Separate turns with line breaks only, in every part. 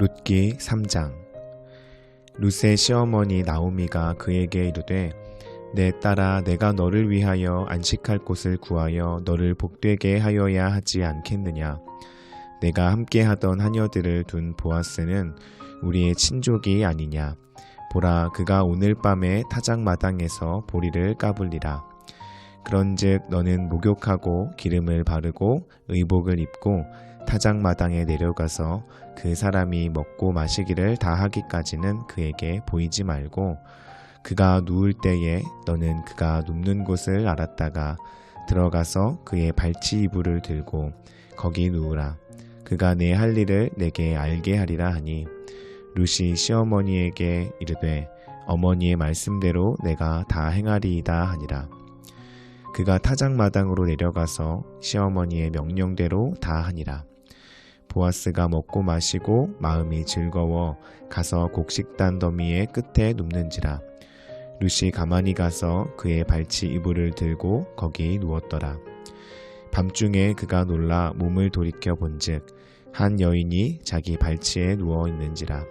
룻기 3장. 룻의 시어머니 나오미가 그에게 이르되 내 딸아 내가 너를 위하여 안식할 곳을 구하여 너를 복되게 하여야 하지 않겠느냐? 내가 함께 하던 하녀들을 둔 보아스는 우리의 친족이 아니냐? 보라 그가 오늘 밤에 타작 마당에서 보리를 까불리라 그런즉 너는 목욕하고 기름을 바르고 의복을 입고 타작마당에 내려가서 그 사람이 먹고 마시기를 다 하기까지는 그에게 보이지 말고 그가 누울 때에 너는 그가 눕는 곳을 알았다가 들어가서 그의 발치 이불을 들고 거기 누우라. 그가 내 할 일을 내게 알게 하리라 하니 루시 시어머니에게 이르되 어머니의 말씀대로 내가 다 행하리이다 하니라. 그가 타작마당으로 내려가서 시어머니의 명령대로 다 하니라. 보아스가 먹고 마시고 마음이 즐거워 가서 곡식단 더미의 끝에 눕는지라. 루시 가만히 가서 그의 발치 이불을 들고 거기 누웠더라. 밤중에 그가 놀라 몸을 돌이켜 본즉 한 여인이 자기 발치에 누워 있는지라.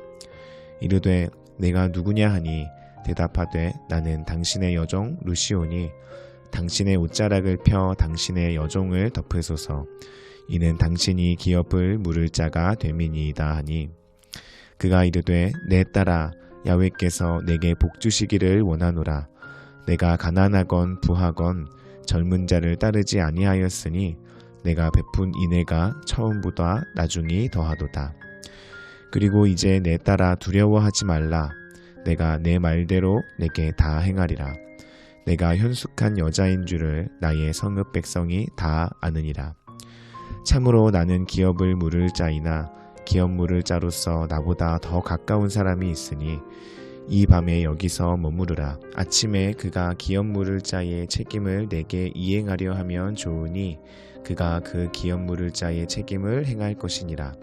이르되 내가 누구냐 하니 대답하되 나는 당신의 여종 루시오니 당신의 옷자락을 펴 당신의 여종을 덮으소서. 이는 당신이 기업을 물을 자가 됨이니이다 하니. 그가 이르되 내 딸아 야외께서 내게 복 주시기를 원하노라. 내가 가난하건 부하건 젊은 자를 따르지 아니하였으니 내가 베푼 인애가 처음보다 나중이 더하도다. 그리고 이제 내 딸아 두려워하지 말라. 내가 내 말대로 내게 다 행하리라 내가 현숙한 여자인 줄을 나의 성읍 백성이 다 아느니라 참으로 나는 기업을 물을 자이나 기업 물을 자로서 나보다 더 가까운 사람이 있으니 이 밤에 여기서 머무르라. 아침에 그가 기업 물을 자의 책임을 내게 이행하려 하면 좋으니 그가 그 기업 물을 자의 책임을 행할 것이니라.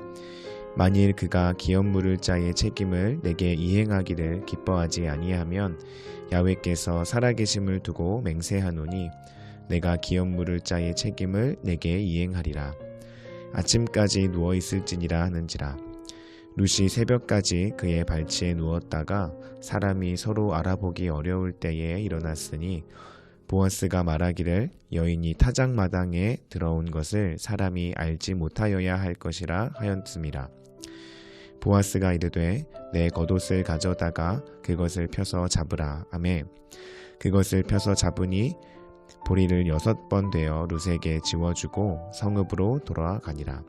만일 그가 기업 물을 자의 책임을 내게 이행하기를 기뻐하지 아니하면 야외께서 살아계심을 두고 맹세하노니 내가 기업 물을 자의 책임을 내게 이행하리라. 아침까지 누워 있을지니라 하는지라. 루시 새벽까지 그의 발치에 누웠다가 사람이 서로 알아보기 어려울 때에 일어났으니 보아스가 말하기를 여인이 타작마당에 들어온 것을 사람이 알지 못하여야 할 것이라 하였음이라. 보아스가 이르되 내 겉옷을 가져다가 그것을 펴서 잡으라. 아멘. 그것을 펴서 잡으니 보리를 여섯 번 되어 룻에게 지워주고 성읍으로 돌아가니라.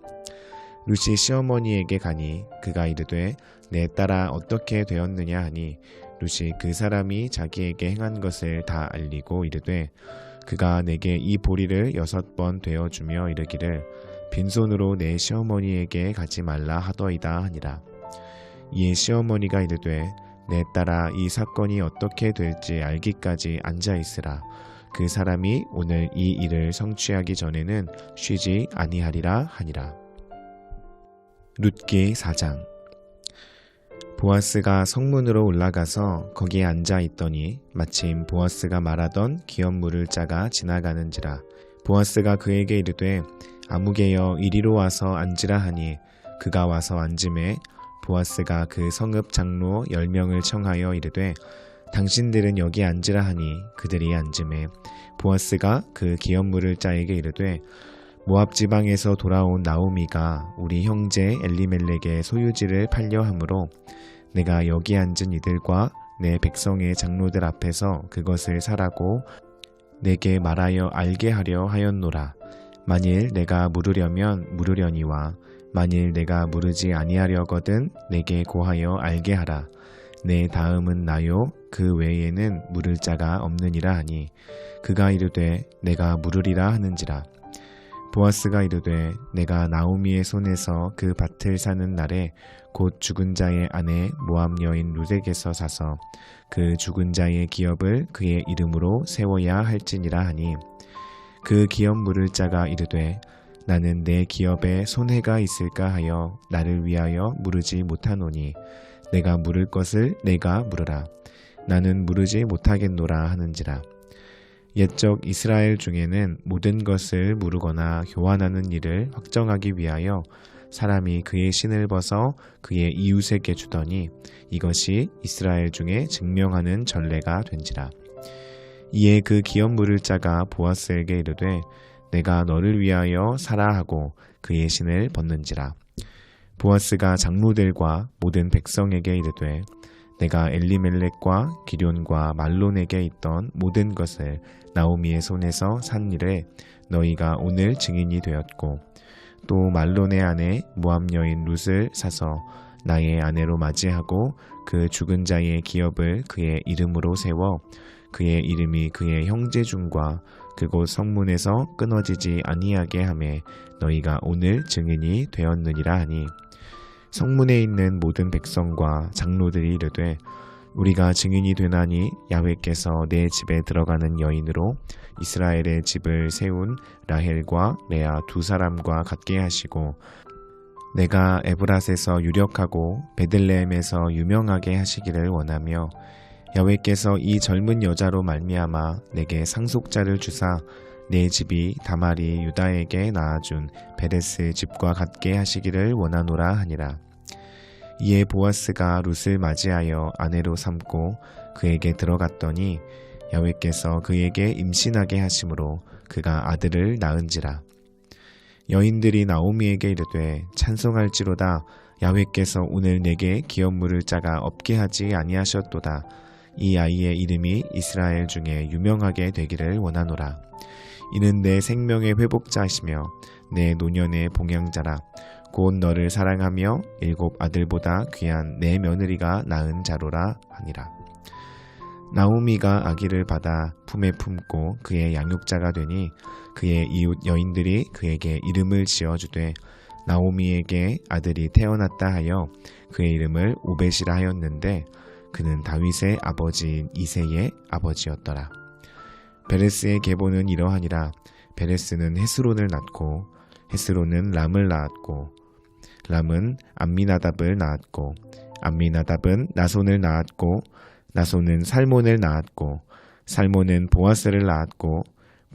룻이 시어머니에게 가니 그가 이르되 내 딸아 어떻게 되었느냐 하니 룻이 그 사람이 자기에게 행한 것을 다 알리고 이르되 그가 내게 이 보리를 여섯 번 되어주며 이르기를 빈손으로 내 시어머니에게 가지 말라 하더이다 하니라. 이에 시어머니가 이르되 내 딸아 이 사건이 어떻게 될지 알기까지 앉아 있으라. 그 사람이 오늘 이 일을 성취하기 전에는 쉬지 아니하리라 하니라. 룻기 4장 보아스가 성문으로 올라가서 거기에 앉아 있더니 마침 보아스가 말하던 기업 물을 자가 지나가는지라 보아스가 그에게 이르되 아무개여 이리로 와서 앉으라 하니 그가 와서 앉음에 보아스가 그 성읍 장로 열 명을 청하여 이르되 당신들은 여기 앉으라 하니 그들이 앉음에 보아스가 그 기업 물을 자에게 이르되 모압 지방에서 돌아온 나오미가 우리 형제 엘리멜렉의 소유지를 팔려 함으로 내가 여기 앉은 이들과 내 백성의 장로들 앞에서 그것을 사라고 내게 말하여 알게 하려 하였노라. 만일 내가 물으려면 물으려니와 만일 내가 물으지 아니하려거든 내게 고하여 알게 하라. 내 다음은 나요 그 외에는 물을 자가 없느니라 하니 그가 이르되 내가 물으리라 하는지라 보아스가 이르되 내가 나오미의 손에서 그 밭을 사는 날에 곧 죽은 자의 아내 모함 여인 루덱에서 사서 그 죽은 자의 기업을 그의 이름으로 세워야 할지니라 하니 그 기업 물을 자가 이르되 나는 내 기업에 손해가 있을까 하여 나를 위하여 물으지 못하노니 내가 물을 것을 내가 물으라. 나는 물으지 못하겠노라 하는지라. 옛적 이스라엘 중에는 모든 것을 무르거나 교환하는 일을 확정하기 위하여 사람이 그의 신을 벗어 그의 이웃에게 주더니 이것이 이스라엘 중에 증명하는 전례가 된지라. 이에 그 기업 물을 자가 보아스에게 이르되 내가 너를 위하여 사라 하고 그의 신을 벗는지라. 보아스가 장로들과 모든 백성에게 이르되 내가 엘리멜렉과 기련과 말론에게 있던 모든 것을 나오미의 손에서 산 일에 너희가 오늘 증인이 되었고 또 말론의 아내 모함 여인 룻을 사서 나의 아내로 맞이하고 그 죽은 자의 기업을 그의 이름으로 세워 그의 이름이 그의 형제 중과 그곳 성문에서 끊어지지 아니하게 하매 너희가 오늘 증인이 되었느니라 하니. 성문에 있는 모든 백성과 장로들이 이르되 우리가 증인이 되나니 야훼께서 내 집에 들어가는 여인으로 이스라엘의 집을 세운 라헬과 레아 두 사람과 같게 하시고 내가 에브라스에서 유력하고 베들레헴에서 유명하게 하시기를 원하며 야훼께서 이 젊은 여자로 말미암아 내게 상속자를 주사 내 집이 다말이 유다에게 낳아준 베레스 집과 같게 하시기를 원하노라 하니라. 이에 보아스가 룻을 맞이하여 아내로 삼고 그에게 들어갔더니 야훼께서 그에게 임신하게 하심으로 그가 아들을 낳은지라. 여인들이 나오미에게 이르되 찬송할지로다 야훼께서 오늘 내게 기업 물을 자가 없게 하지 아니하셨도다. 이 아이의 이름이 이스라엘 중에 유명하게 되기를 원하노라. 이는 내 생명의 회복자시며 내 노년의 봉양자라. 곧 너를 사랑하며 일곱 아들보다 귀한 내 며느리가 낳은 자로라 하니라. 나오미가 아기를 받아 품에 품고 그의 양육자가 되니 그의 이웃 여인들이 그에게 이름을 지어주되 나오미에게 아들이 태어났다 하여 그의 이름을 오벳이라 하였는데 그는 다윗의 아버지인 이세의 아버지였더라. 베레스의 계보는 이러하니라. 베레스는 헤스론을 낳고 헤스론은 람을 낳았고 람은 암미나답을 낳았고 암미나답은 나손을 낳았고 나손은 살몬을 낳았고 살몬은 보아스를 낳았고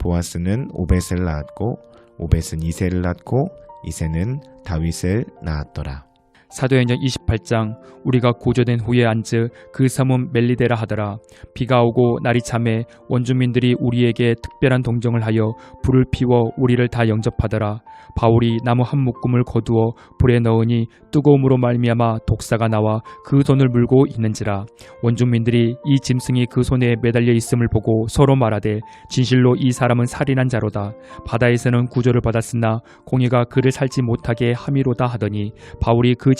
보아스는 오벳을 낳았고 오벳은 이세를 낳고 이세는 다윗을 낳았더라.
사도행전 28장 우리가 구조된 후에 앉으 그 섬은 멜리데라 하더라. 비가 오고 날이 참해 원주민들이 우리에게 특별한 동정을 하여 불을 피워 우리를 다 영접하더라. 바울이 나무 한 묶음을 거두어 불에 넣으니 뜨거움으로 말미암아 독사가 나와 그 손을 물고 있는지라. 원주민들이 이 짐승이 그 손에 매달려 있음을 보고 서로 말하되 진실로 이 사람은 살인한 자로다. 바다에서는 구조를 받았으나 공의가 그를 살지 못하게 함이로다 하더니 바울이 그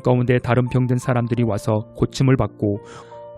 가운데 다른 병든 사람들이 와서 고침을 받고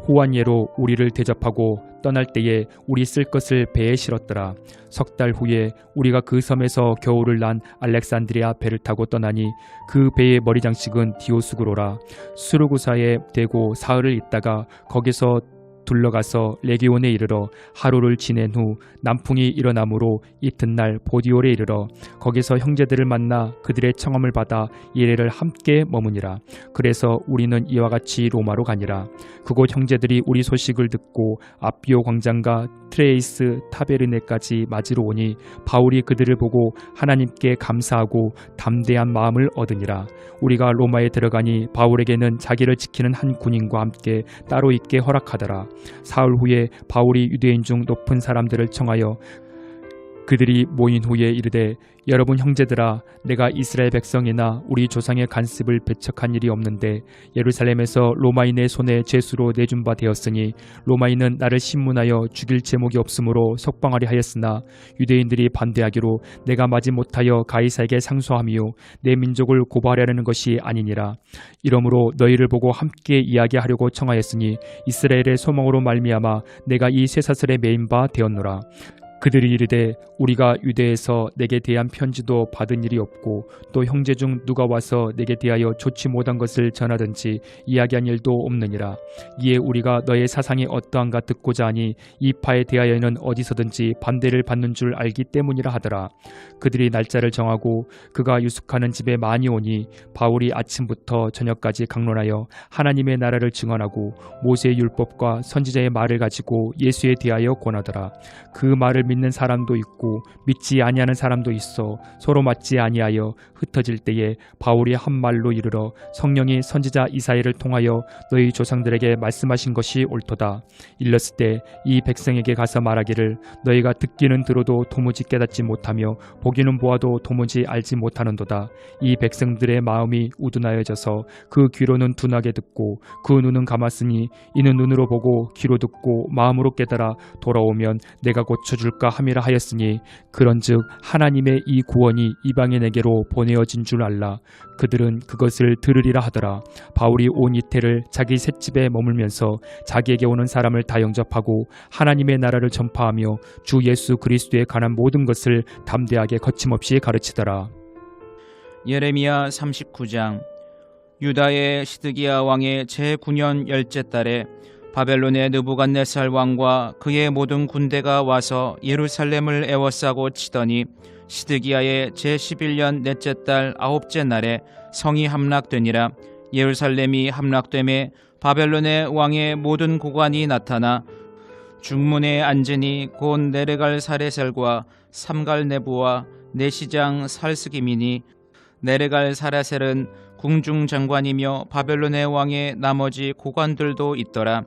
호환예로 우리를 대접하고 떠날 때에 우리 쓸 것을 배에 실었더라. 석 달 후에 우리가 그 섬에서 겨울을 난 알렉산드리아 배를 타고 떠나니 그 배의 머리 장식은 디오스그로라. 수르구사에 대고 사흘을 있다가 거기서 둘러가서 레기온에 이르러 하루를 지낸 후 남풍이 일어나므로 이튿날 보디올에 이르러 거기서 형제들을 만나 그들의 청함을 받아 예례를 함께 머무니라. 그래서 우리는 이와 같이 로마로 가니라. 그곳 형제들이 우리 소식을 듣고 아비오 광장과 트레이스 타베르네까지 맞으러 오니 바울이 그들을 보고 하나님께 감사하고 담대한 마음을 얻으니라. 우리가 로마에 들어가니 바울에게는 자기를 지키는 한 군인과 함께 따로 있게 허락하더라. 사흘 후에 바울이 유대인 중 높은 사람들을 청하여 그들이 모인 후에 이르되 여러분 형제들아 내가 이스라엘 백성이나 우리 조상의 간습을 배척한 일이 없는데 예루살렘에서 로마인의 손에 죄수로 내준 바 되었으니 로마인은 나를 신문하여 죽일 제목이 없으므로 석방하려 하였으나 유대인들이 반대하기로 내가 마지 못하여 가이사에게 상소하며 내 민족을 고발하려는 것이 아니니라. 이러므로 너희를 보고 함께 이야기하려고 청하였으니 이스라엘의 소망으로 말미암아 내가 이 쇠사슬에 매인 바 되었노라 그들이 이르되 우리가 유대에서 내게 대한 편지도 받은 일이 없고 또 형제 중 누가 와서 내게 대하여 좋지 못한 것을 전하든지 이야기한 일도 없느니라. 이에 우리가 너의 사상이 어떠한가 듣고자 하니 이 파에 대하여는 어디서든지 반대를 받는 줄 알기 때문이라 하더라. 그들이 날짜를 정하고 그가 유숙하는 집에 많이 오니 바울이 아침부터 저녁까지 강론하여 하나님의 나라를 증언하고 모세의 율법과 선지자의 말을 가지고 예수에 대하여 권하더라. 그 말을 믿는 사람도 있고 믿지 아니하는 사람도 있어 서로 맞지 아니하여 흩어질 때에 바울이 한 말로 이르러 성령이 선지자 이사야를 통하여 너희 조상들에게 말씀하신 것이 옳도다. 일렀을 때 이 백성에게 가서 말하기를 너희가 듣기는 들어도 도무지 깨닫지 못하며 보기는 보아도 도무지 알지 못하는도다. 이 백성들의 마음이 우둔하여져서 그 귀로는 둔하게 듣고 그 눈은 감았으니 이는 눈으로 보고 귀로 듣고 마음으로 깨달아 돌아오면 내가 고쳐줄 까 함이라 하였으니 그런즉 하나님의 이 구원이 이방인에게로 보내어진 줄 알라. 그들은 그것을 들으리라 하더라. 바울이 온 이태를 자기 셋집에 머물면서 자기에게 오는 사람을 다 영접하고 하나님의 나라를 전파하며 주 예수 그리스도에 관한 모든 것을 담대하게 거침없이 가르치더라.
예레미야 39장. 유다의 시드기야 왕의 제9년 열째 달에 바벨론의 느부갓네살 왕과 그의 모든 군대가 와서 예루살렘을 에워싸고 치더니 시드기야의 제11년 넷째 달 아홉째 날에 성이 함락되니라. 예루살렘이 함락됨에 바벨론의 왕의 모든 고관이 나타나 중문에 앉으니 곧 네르갈 사레셀과 삼갈 네부와 내시장 살스기민이. 네르갈 사라셀은 궁중 장관이며 바벨론의 왕의 나머지 고관들도 있더라.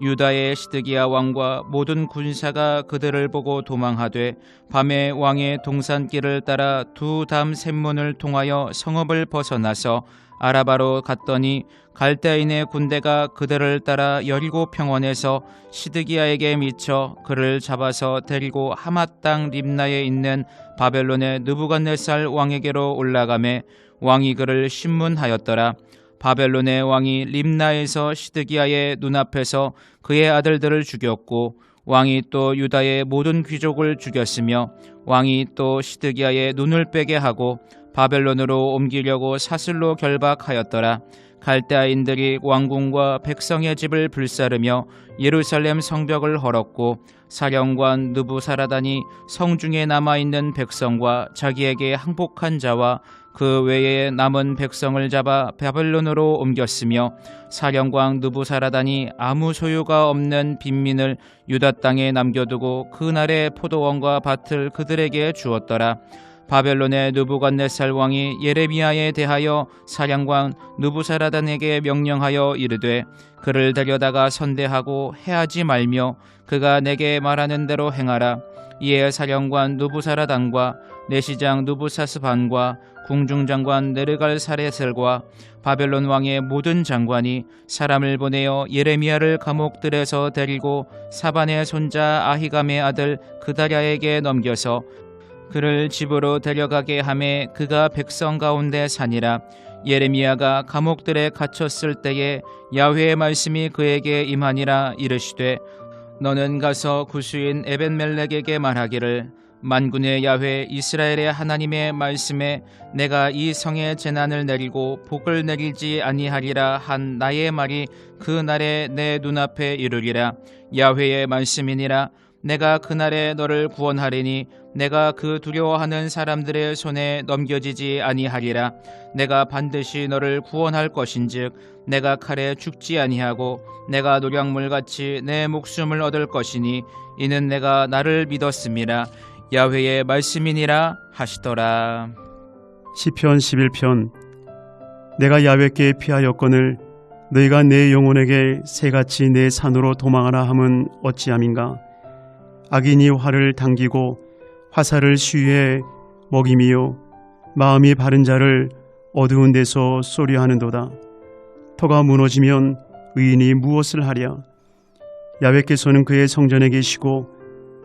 유다의 시드기야 왕과 모든 군사가 그들을 보고 도망하되 밤에 왕의 동산길을 따라 두 담 샘문을 통하여 성읍을 벗어나서 아라바로 갔더니 갈대인의 군대가 그들을 따라 여리고 평원에서 시드기야에게 미쳐 그를 잡아서 데리고 하맛 땅 림나에 있는 바벨론의 느부갓네살 왕에게로 올라가매 왕이 그를 신문하였더라. 바벨론의 왕이 림나에서 시드기야의 눈앞에서 그의 아들들을 죽였고 왕이 또 유다의 모든 귀족을 죽였으며 왕이 또 시드기야의 눈을 빼게 하고 바벨론으로 옮기려고 사슬로 결박하였더라. 갈대아인들이 왕궁과 백성의 집을 불사르며 예루살렘 성벽을 헐었고 사령관 느부사라단이 성중에 남아 있는 백성과 자기에게 항복한 자와 그 외에 남은 백성을 잡아 바벨론으로 옮겼으며 사령관 느부사라단이 아무 소유가 없는 빈민을 유다 땅에 남겨두고 그날의 포도원과 밭을 그들에게 주었더라. 바벨론의 느부갓네살 왕이 예레미야에 대하여 사령관 느부사라단에게 명령하여 이르되 그를 데려다가 선대하고 해하지 말며 그가 내게 말하는 대로 행하라 이에 사령관 느부사라단과 내시장 느부사스반과 궁중장관 네르갈 사레셀과 바벨론 왕의 모든 장관이 사람을 보내어 예레미야를 감옥들에서 데리고 사반의 손자 아히감의 아들 그다랴에게 넘겨서 그를 집으로 데려가게 함에 그가 백성 가운데 사니라. 예레미야가 감옥들에 갇혔을 때에 야훼의 말씀이 그에게 임하니라 이르시되 너는 가서 구수인 에벤멜렉에게 말하기를 만군의 야훼 이스라엘의 하나님의 말씀에 내가 이 성에 재난을 내리고 복을 내리지 아니하리라 한 나의 말이 그 날에 내 눈앞에 이르리라. 야훼의 말씀이니라. 내가 그 날에 너를 구원하리니 내가 그 두려워하는 사람들의 손에 넘겨지지 아니하리라. 내가 반드시 너를 구원할 것인즉 내가 칼에 죽지 아니하고 내가 노량물 같이 내 목숨을 얻을 것이니 이는 내가 나를 믿었음이라 야훼의 말씀이니라 하시더라.
시편 11편 내가 야훼께 피하였거늘 너희가 내 영혼에게 새같이 내 산으로 도망하라 함은 어찌함인가? 악인이 활을 당기고 화살을 시위에 먹임이요. 마음이 바른 자를 어두운 데서 쏘려 하는도다. 터가 무너지면 의인이 무엇을 하랴? 야훼께서는 그의 성전에 계시고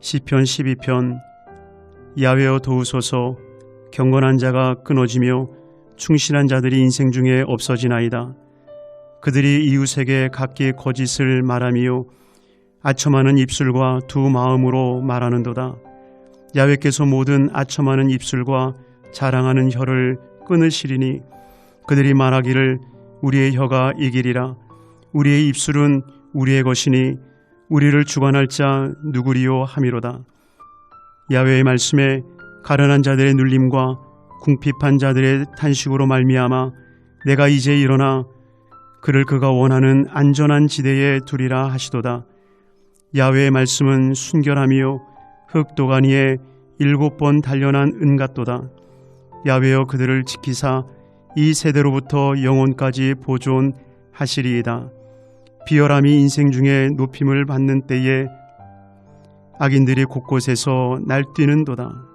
시편 12편 야훼여 도우소서 경건한 자가 끊어지며 충실한 자들이 인생 중에 없어지나이다. 그들이 이웃에게 각기 거짓을 말하며 아첨하는 입술과 두 마음으로 말하는도다. 야훼께서 모든 아첨하는 입술과 자랑하는 혀를 끊으시리니 그들이 말하기를 우리의 혀가 이기리라. 우리의 입술은 우리의 것이니 우리를 주관할 자 누구리요 함이로다. 야훼의 말씀에 가련한 자들의 눌림과 궁핍한 자들의 탄식으로 말미암아 내가 이제 일어나 그를 그가 원하는 안전한 지대에 두리라 하시도다. 야훼의 말씀은 순결하며 흙 도가니에 일곱 번 단련한 은 같도다. 야훼여 그들을 지키사 이 세대로부터 영혼까지 보존하시리이다. 비열함이 인생 중에 높임을 받는 때에 악인들이 곳곳에서 날뛰는도다.